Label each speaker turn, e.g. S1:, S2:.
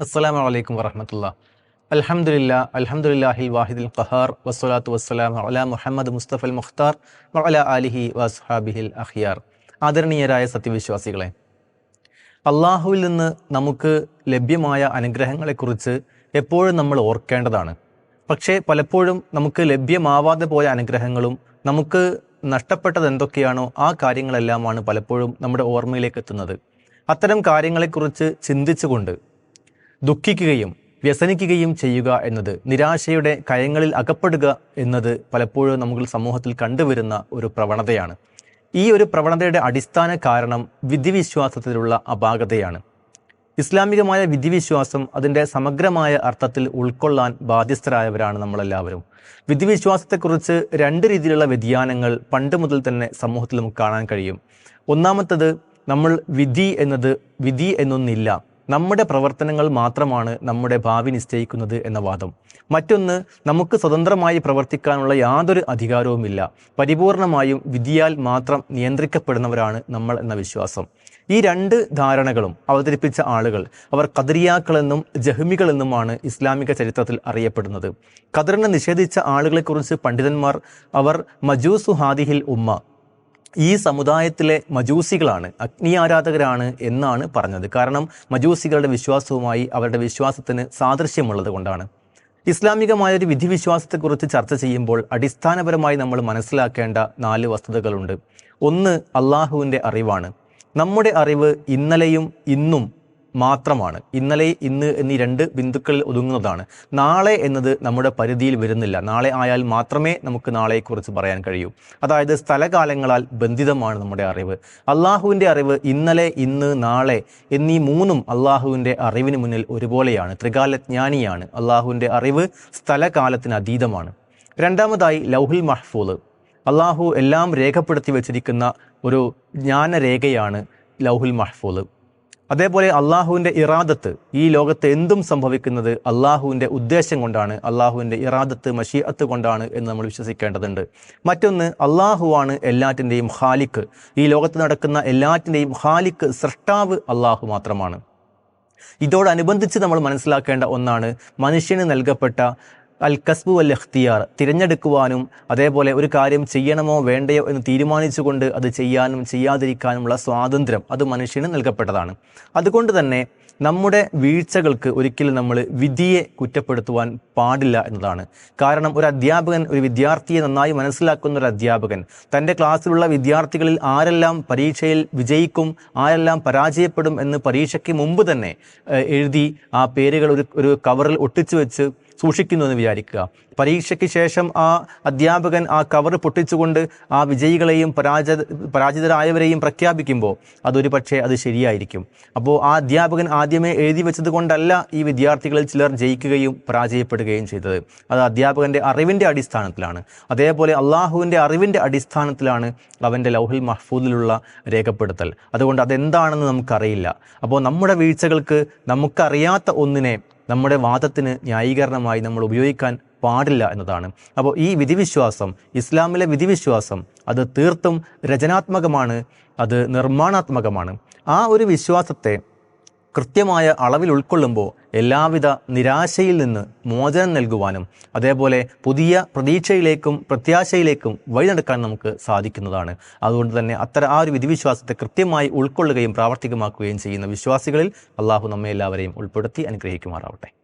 S1: അസ്സലാമു വലൈക്കും വറഹമത്തുള്ള. അലഹമില്ല അൽഹംദുലില്ലാഹിൽ വാഹിദുൽ ഖഹാർ വസ്സലാത്തു വസ്സലാം അല മുഹമ്മദ് മുസ്തഫൽ മുഖ്താർ അല അലിഹി വസ്ഹാബിഹിൽ അഹിയാർ ആദരണീയരായ സത്യവിശ്വാസികളെ അള്ളാഹുവിൽ നിന്ന് നമുക്ക് ലഭ്യമായ അനുഗ്രഹങ്ങളെക്കുറിച്ച് എപ്പോഴും നമ്മൾ ഓർക്കേണ്ടതാണ്. പക്ഷേ പലപ്പോഴും നമുക്ക് ലഭ്യമാവാതെ പോയ അനുഗ്രഹങ്ങളും നമുക്ക് നഷ്ടപ്പെട്ടത് എന്തൊക്കെയാണോ ആ കാര്യങ്ങളെല്ലാമാണ് പലപ്പോഴും നമ്മുടെ ഓർമ്മയിലേക്ക് എത്തുന്നത്. അത്തരം കാര്യങ്ങളെക്കുറിച്ച് ചിന്തിച്ചുകൊണ്ട് ദുഃഖിക്കുകയും വ്യസനിക്കുകയും ചെയ്യുക എന്നത് നിരാശയുടെ കയങ്ങളിൽ അകപ്പെടുക എന്നത് പലപ്പോഴും നമുക്ക് സമൂഹത്തിൽ കണ്ടുവരുന്ന ഒരു പ്രവണതയാണ്. ഈ ഒരു പ്രവണതയുടെ അടിസ്ഥാന കാരണം വിധിവിശ്വാസത്തിലുള്ള അപാകതയാണ്. ഇസ്ലാമികമായ വിധിവിശ്വാസം അതിന്റെ സമഗ്രമായ അർത്ഥത്തിൽ ഉൾക്കൊള്ളാൻ ബാധ്യസ്ഥരായവരാണ് നമ്മളെല്ലാവരും. വിധിവിശ്വാസത്തെക്കുറിച്ച് രണ്ട് രീതിയിലുള്ള വ്യതിയാനങ്ങൾ പണ്ട് മുതൽ തന്നെ സമൂഹത്തിൽ നമുക്ക് കാണാൻ കഴിയും. ഒന്നാമത്തത് നമ്മൾ വിധി എന്നത് വിധി എന്നൊന്നില്ല. നമ്മുടെ പ്രവർത്തനങ്ങൾ മാത്രമാണ് നമ്മുടെ ഭാവി നിശ്ചയിക്കുന്നത് എന്ന വാദം. മറ്റൊന്ന് നമുക്ക് സ്വതന്ത്രമായി പ്രവർത്തിക്കാനുള്ള യാതൊരു അധികാരവുമില്ല. പരിപൂർണമായും വിധിയാൽ മാത്രം നിയന്ത്രിക്കപ്പെടുന്നവരാണ് നമ്മൾ എന്ന വിശ്വാസം. ഈ രണ്ട് ധാരണകളും അവതരിപ്പിച്ച ആളുകൾ അവർ കദരിയാക്കളെന്നും ജഹ്മികളെന്നുമാണ് ഇസ്ലാമിക ചരിത്രത്തിൽ അറിയപ്പെടുന്നത്. കദറിനെ നിഷേധിച്ച ആളുകളെക്കുറിച്ച് പണ്ഡിതന്മാർ അവർ മജൂസുഹാദിഹിൽ ഉമ്മ ഈ സമുദായത്തിലെ മജൂസികളാണ് അഗ്നി ആരാധകരാണ് എന്നാണ് പറഞ്ഞത്. കാരണം മജൂസികളുടെ വിശ്വാസവുമായി അവരുടെ വിശ്വാസത്തിന് സാദൃശ്യമുള്ളത് കൊണ്ടാണ്. ഇസ്ലാമികമായ ഒരു വിധിവിശ്വാസത്തെക്കുറിച്ച് ചർച്ച ചെയ്യുമ്പോൾ അടിസ്ഥാനപരമായി നമ്മൾ മനസ്സിലാക്കേണ്ട നാല് വസ്തുതകളുണ്ട്. ഒന്ന് അള്ളാഹുവിന്റെ അറിവാണ്. നമ്മുടെ അറിവ് ഇന്നലെയും ഇന്നും മാത്രമാണ്. ഇന്നലെ ഇന്ന് എന്നീ രണ്ട് ബിന്ദുക്കളിൽ ഒതുങ്ങുന്നതാണ്. നാളെ എന്നത് നമ്മുടെ പരിധിയിൽ വരുന്നില്ല. നാളെ ആയാൽ മാത്രമേ നമുക്ക് നാളെക്കുറിച്ച് പറയാൻ കഴിയൂ. അതായത് സ്ഥലകാലങ്ങളാൽ ബന്ധിതമാണ് നമ്മുടെ അറിവ്. അള്ളാഹുവിന്റെ അറിവ് ഇന്നലെ ഇന്ന് നാളെ എന്നീ മൂന്നും അള്ളാഹുവിന്റെ അറിവിന് മുന്നിൽ ഒരുപോലെയാണ്. ത്രികാലജ്ഞാനിയാണ്. അള്ളാഹുവിന്റെ അറിവ് സ്ഥലകാലത്തിന് അതീതമാണ്. രണ്ടാമതായി ലൗഹുൽ മഹ്ഫൂദ്. അള്ളാഹു എല്ലാം രേഖപ്പെടുത്തി വച്ചിരിക്കുന്ന ഒരു ജ്ഞാനരേഖയാണ് ലൗഹുൽ മഹ്ഫൂദ്. അതേപോലെ അള്ളാഹുവിന്റെ ഇറാദത്ത് ഈ ലോകത്ത് എന്തും സംഭവിക്കുന്നത് അള്ളാഹുവിന്റെ ഉദ്ദേശം കൊണ്ടാണ് അള്ളാഹുവിന്റെ ഇറാദത്ത് മഷീഅത്ത് കൊണ്ടാണ് എന്ന് നമ്മൾ വിശ്വസിക്കേണ്ടതുണ്ട്. മറ്റൊന്ന് അള്ളാഹുവാണ് എല്ലാറ്റിന്റെയും ഖാലിക്ക് ഈ ലോകത്ത് നടക്കുന്ന എല്ലാറ്റിന്റെയും ഖാലിക്ക് സൃഷ്ടാവ് അള്ളാഹു മാത്രമാണ്. ഇതോടനുബന്ധിച്ച് നമ്മൾ മനസ്സിലാക്കേണ്ട ഒന്നാണ് മനുഷ്യന് നൽകപ്പെട്ട അൽ കസ്ബു അൽ ഇഖ്തിയാർ തിരഞ്ഞെടുക്കുവാനും അതേപോലെ ഒരു കാര്യം ചെയ്യണമോ വേണ്ടയോ എന്ന് തീരുമാനിച്ചുകൊണ്ട് അത് ചെയ്യാനും ചെയ്യാതിരിക്കാനുമുള്ള സ്വാതന്ത്ര്യം അത് മനുഷ്യന് നൽകപ്പെട്ടതാണ്. അതുകൊണ്ട് തന്നെ നമ്മുടെ വീഴ്ചകൾക്ക് ഒരിക്കലും നമ്മൾ വിധിയെ കുറ്റപ്പെടുത്തുവാൻ പാടില്ല എന്നതാണ്. കാരണം ഒരു അധ്യാപകൻ ഒരു വിദ്യാർത്ഥിയെ നന്നായി മനസ്സിലാക്കുന്ന ഒരു അധ്യാപകൻ തന്റെ ക്ലാസ്സിലുള്ള വിദ്യാർത്ഥികളിൽ ആരെല്ലാം പരീക്ഷയിൽ വിജയിക്കും ആരെല്ലാം പരാജയപ്പെടും എന്ന് പരീക്ഷയ്ക്ക് മുമ്പ് തന്നെ എഴുതി ആ പേരുകൾ ഒരു ഒരു കവറിൽ ഒട്ടിച്ചു വെച്ച് സൂക്ഷിക്കുന്നു എന്ന് വിചാരിക്കുക. പരീക്ഷയ്ക്ക് ശേഷം ആ അധ്യാപകൻ ആ കവർ പൊട്ടിച്ചുകൊണ്ട് ആ വിജയികളെയും പരാജ പരാജിതരായവരെയും പ്രഖ്യാപിക്കുമ്പോൾ അതൊരു പക്ഷേ അത് ശരിയായിരിക്കും. അപ്പോൾ ആ അധ്യാപകൻ ആദ്യമേ എഴുതി വെച്ചത് കൊണ്ടല്ല ഈ വിദ്യാർത്ഥികളിൽ ചിലർ ജയിക്കുകയും പരാജയപ്പെടുകയും ചെയ്തത്. അത് അധ്യാപകന്റെ അറിവിന്റെ അടിസ്ഥാനത്തിലാണ്. അതേപോലെ അള്ളാഹുവിന്റെ അറിവിന്റെ അടിസ്ഥാനത്തിലാണ് അവന്റെ ലൗഹിൽ മഹ്ഫൂദിലുള്ള രേഖപ്പെടുത്തൽ. അതുകൊണ്ട് അതെന്താണെന്ന് നമുക്കറിയില്ല. അപ്പോൾ നമ്മുടെ വീഴ്ചകൾക്ക് നമുക്കറിയാത്ത ഒന്നിനെ നമ്മുടെ വാദത്തിന് ന്യായീകരണമായി നമ്മൾ ഉപയോഗിക്കാൻ പാടില്ല എന്നതാണ്. അപ്പോൾ ഈ വിധിവിശ്വാസം ഇസ്ലാമിലെ വിധിവിശ്വാസം അത് തീർത്തും രചനാത്മകമാണ് അത് നിർമ്മാണാത്മകമാണ്. ആ ഒരു വിശ്വാസത്തെ കൃത്യമായ അളവിൽ ഉൾക്കൊള്ളുമ്പോൾ എല്ലാവിധ നിരാശയിൽ നിന്ന് മോചനം നൽകുവാനും അതേപോലെ പുതിയ പ്രതീക്ഷയിലേക്കും പ്രത്യാശയിലേക്കും വഴി നടക്കാൻ നമുക്ക് സാധിക്കുന്നതാണ്. അതുകൊണ്ട് തന്നെ അത്തരം ആ ഒരു വിധിവിശ്വാസത്തെ കൃത്യമായി ഉൾക്കൊള്ളുകയും പ്രാവർത്തികമാക്കുകയും ചെയ്യുന്ന വിശ്വാസികളിൽ അള്ളാഹു നമ്മെ എല്ലാവരെയും ഉൾപ്പെടുത്തി അനുഗ്രഹിക്കുമാറാവട്ടെ.